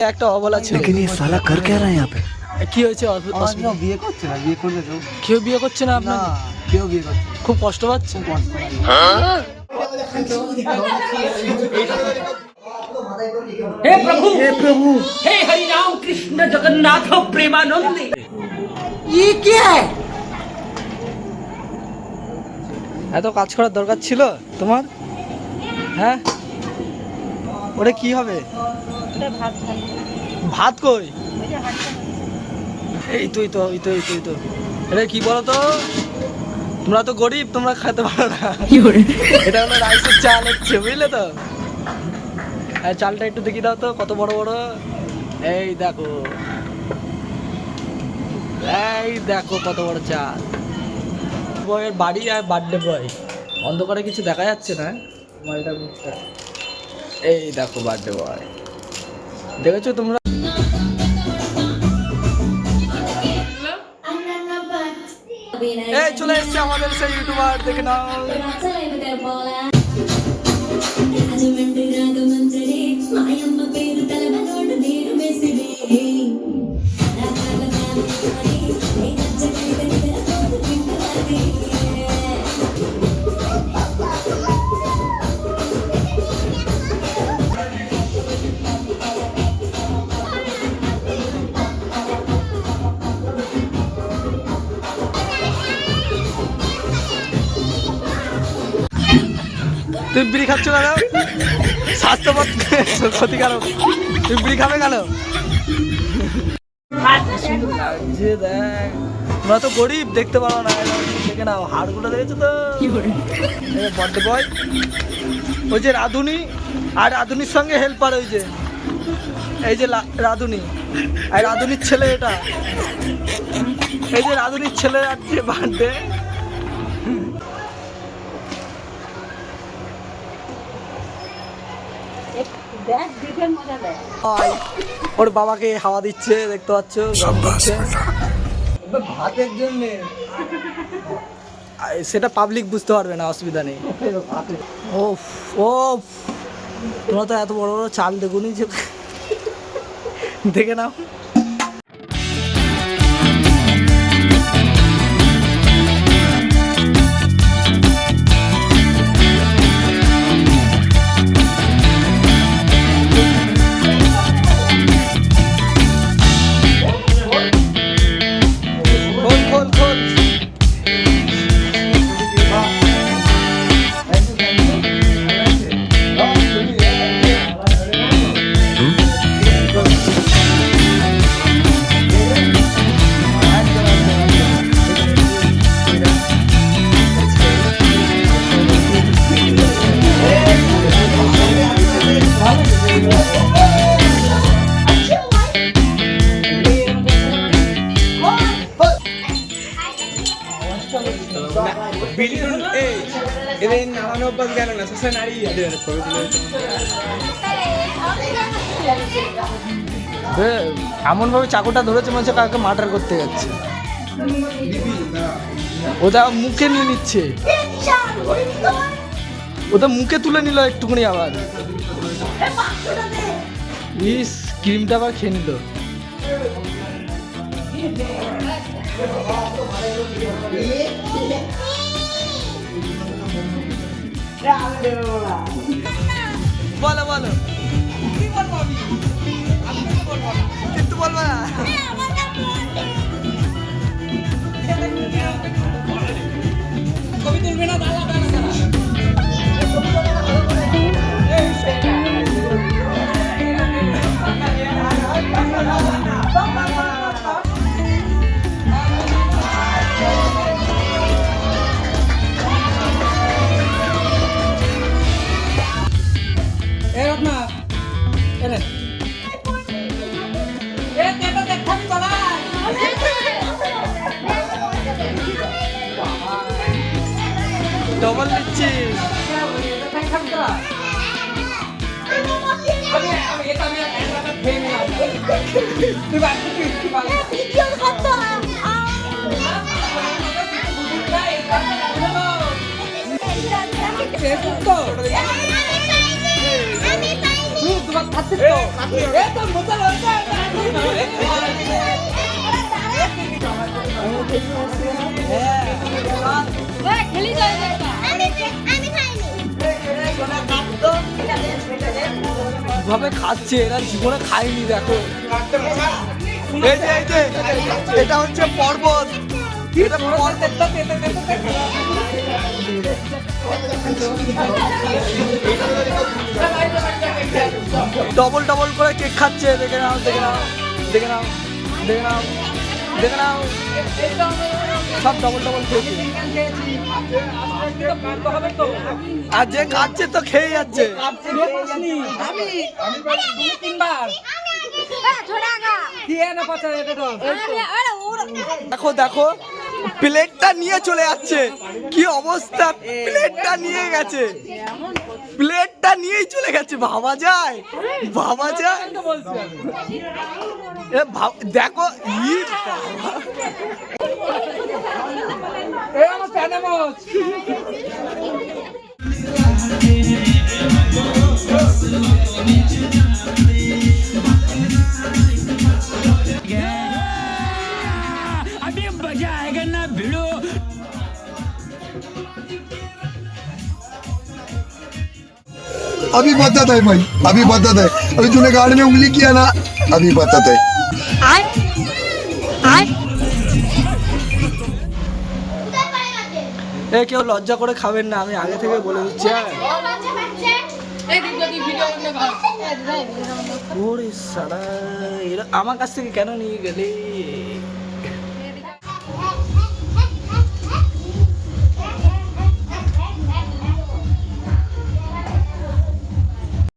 একটা অবলা ছিল लेकिन ये साला कर क्या रहा है यहाँ पे কি হয়েছে অসু- আমার অসুবিধা? কেউ বিয়ে করছে না বিয়ে করবে কেউ কেউ বিয়ে করছে না না আপনার কেউ বিয়ে করছে না। খুব কষ্ট পাচ্ছে কষ্ট লাগে। हे प्रभु हे प्रभु हे हरि राम कृष्ण जगन्नाथ प्रेमानंद ये क्या है এত কাজ করার দরকার ছিল তোমার হ্যাঁ ওটা কি হবে ভাত কই? এই তুই তো এই তো এই তুই তো। এটা কি বলো তো তোমরা তো গরিব তোমরা খেতে পারো না। এটা হলো রাইসের চাল হচ্ছে বুঝলে তো? আর চালটা একটু দেখি দাও তো কত বড় বড়। এই দেখো। এই দেখো কত বড় চাল। বয়ের বাড়ি আর বার্থডে বয়। অন্ধকারে কিছু দেখা যাচ্ছে না? এই দেখো বার্থডে বয়। দেখেছো তোমরা এই চলে এসছে আমাদের সেই ইউটিউবার দেখে নাও మాయమ్మ তুমি বিড়ি খাচ্ছ কেন স্বাস্থ্য ক্ষতিকারক। তুমি বিড়ি খাবে কেন? তোমরা তো গরিব দেখতে পারো না দেখে নাও হাড়গুলো দেখেছ তো? বড্ডে বয়। ওই যে রাধুনি আর রাধুনির সঙ্গে হেল্পার ওই যে। এই যে রাধুনি। আর রাধুনির ছেলে এটা। এই যে রাধুনির ছেলে আছে বার্থডে ওর বাবাকে হাওয়া দিচ্ছে দেখতে পাচ্ছ। ভাতের জন্য। সেটা পাবলিক বুঝতে পারবে না অসুবিধা নেই। ও ও তোমরা তো এত বড় বড় চাল দেখুনি যে দেখে নাও। এদের নামানো অভ্যাস কেন না সে নারী এমন ভাবে চাকুটা ধরেছে মনে হচ্ছে কাউকে মার্ডার করতে যাচ্ছে। ওটা মুখে নিয়ে নিচ্ছে। ওটা মুখে তুলে নিল একটুখানি আবার। ইস, ক্রিমটা আবার খেয়ে নিল। বলো বলো। কিন্তু বলব না। ए ডবল নিচ্ছিস দেখাবি তোরা আমি আমি এটা আমি একটা খেয়ে নিলাম তুই বাড়ি তুই তুই বাড়ি ভিডিও করতো ফেসবুক তো আমি পাইনি তুই তোমার খাচ্ছিস তো এ তোর বোতল কীভাবে খাচ্ছে? এরা জীবনে খায়নি, দেখো। এটা হচ্ছে পর্বত। ডবল ডবল করে কেক খাচ্ছে। দেখে নাও দেখে নাও দেখে নাও দেখে নাও। দেখে নাও সব ডবল ডবল আর যে খাচ্ছে তো খেয়ে যাচ্ছে। দেখো দেখো। প্লেটটা নিয়ে চলে যাচ্ছে। কি অবস্থা? প্লেটটা নিয়ে গেছে। প্লেটটা নিয়েই চলে গেছে ভাবা যায়। ভাবা যায়। দেখো ই Yeah, अभी बताता है भाई अभी बताता है अभी तूने गाड़ी में उंगली किया ना अभी बताता है এ কেউ লজ্জা করে খাবেন না আমি আগে থেকে বলে দিচ্ছি হ্যাঁ ওরে সারা এরা আমার কাছ থেকে কেন নিয়ে গেলে